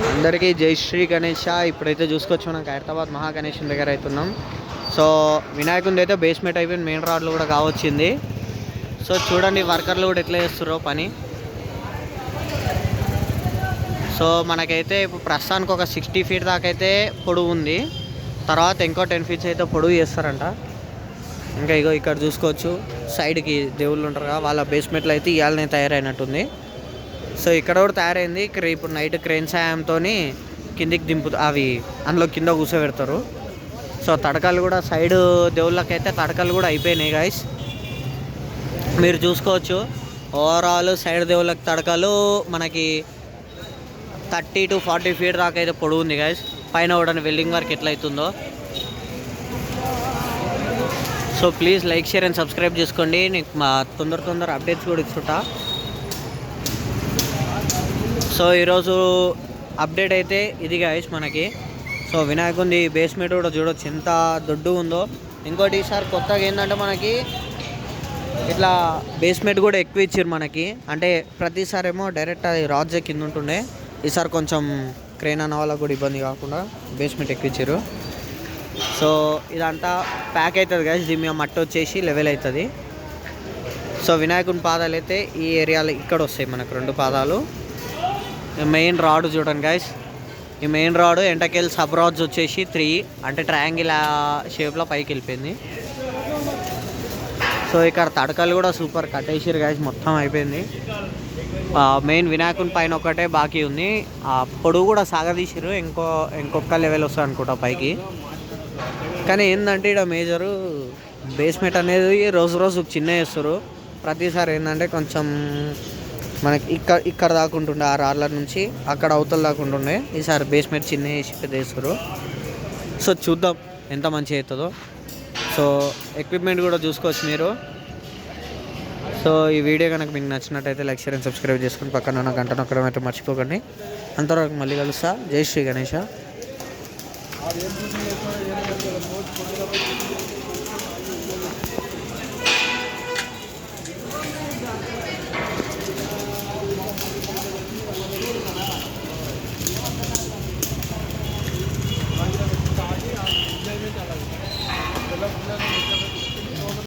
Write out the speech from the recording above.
అందరికీ జై శ్రీ గణేష. ఇప్పుడైతే చూసుకోవచ్చు మనం హైదరాబాద్ మహాగణేషన్ దగ్గర అవుతున్నాం సో వినాయకుని అయితే బేస్మెంట్ అయిపోయింది. మెయిన్ రాడ్లు కూడా కావచ్చింది. సో చూడండి వర్కర్లు కూడా ఎట్లా చేస్తున్నారో పని. సో మనకైతే ఇప్పుడు ప్రస్తుతానికి ఒక సిక్స్టీ ఫీట్ దాకా అయితే పొడవు ఉంది. తర్వాత ఇంకో టెన్ ఫీట్స్ అయితే పొడవు చేస్తారంట. ఇంకా ఇగో ఇక్కడ చూసుకోవచ్చు. సైడ్కి దేవుళ్ళు ఉంటారు కదా వాళ్ళ బేస్మెంట్లో అయితే ఇవాళనే తయారైనట్టుంది. సో ఇక్కడ కూడా తయారైంది. ఇక్కడ ఇప్పుడు నైట్ క్రెయిన్ సాయంతో కిందికి దింపు అవి అందులో కింద కూర్చోబెడతారు సో తడకలు కూడా సైడ్ దేవుళ్ళకైతే తడకలు కూడా అయిపోయినాయి గాయస్ మీరు చూసుకోవచ్చు. ఓవరాల్ సైడ్ దేవుళ్ళకి తడకలు మనకి థర్టీ టు ఫార్టీ ఫీట్ దాకా అయితే పొడవు ఉంది గాయస్ పైన కూడా వెల్డింగ్ వర్క్ ఎట్లయితుందో. అవుతుందో so please like share and subscribe చేసుకోండి. నీకు మా తొందర తొందర అప్డేట్స్ కూడా ఇస్తుంటా సో ఈరోజు అప్డేట్ అయితే ఇది గాయస్ మనకి. సో వినాయకుంది బేస్మెంట్ కూడా చూడొచ్చు ఎంత దొడ్డు ఉందో. ఇంకోటి ఈసారి కొత్తగా ఏంటంటే మనకి ఇట్లా బేస్మెంట్ కూడా ఎక్కువ ఇచ్చారు మనకి. అంటే ప్రతిసారి ఏమో డైరెక్ట్ అది రాజే కింద ఉంటుండే. ఈసారి కొంచెం క్రేన్ అన్న వాళ్ళకి కూడా ఇబ్బంది కాకుండా బేస్మెంట్ ఎక్కువ ఇచ్చారు సో ఇదంతా ప్యాక్ అవుతుంది కదా దీని మీద మట్టి వచ్చేసి లెవెల్ అవుతుంది. సో వినాయకుని పాదాలు అయితే ఈ ఏరియాలో ఇక్కడ వస్తాయి మనకు రెండు పాదాలు. మెయిన్ రాడ్ చూడండి గాయస్ ఈ మెయిన్ రాడ్ ఎంటకెళ్ళి సబ్ రాడ్స్ వచ్చేసి త్రీ అంటే ట్రయాంగిల్ షేప్లో పైకి వెళ్ళిపోయింది. సో ఇక్కడ తడకలు కూడా సూపర్ కట్టేసారు గాయస్ మొత్తం అయిపోయింది. మెయిన్ వినాయకుని పైన ఒకటే బాకీ ఉంది. ఆ పొడుగు కూడా సాగదీసారు ఇంకో ఇంకొక లెవెల్ వస్తుంది అనుకుంటా పైకి. కానీ ఏంటంటే ఇక్కడ మేజరు బేస్మెంట్ అనేది రోజు రోజు చిన్న చేస్తారు ప్రతిసారి ఏంటంటే కొంచెం మనకి ఇక్కడ ఇక్కడ దాకా ఉంటుండే ఆ రాళ్ళ నుంచి అక్కడ అవతల దాకా ఉంటుండే. ఈసారి బేస్మెంట్ చిన్న వేసి పెద్ద వేస్తారు సో చూద్దాం ఎంత మంచిగా అవుతుందో. సో ఎక్విప్మెంట్ కూడా చూసుకోవచ్చు మీరు. సో ఈ వీడియో కనుక మీకు నచ్చినట్టయితే లైక్ షేర్ అండ్ సబ్స్క్రైబ్ చేసుకుని పక్కన ఉన్న గంట నొక్కడం అయితే మర్చిపోకండి. అంతవరకు మళ్ళీ కలుస్తా. జై శ్రీ గణేష.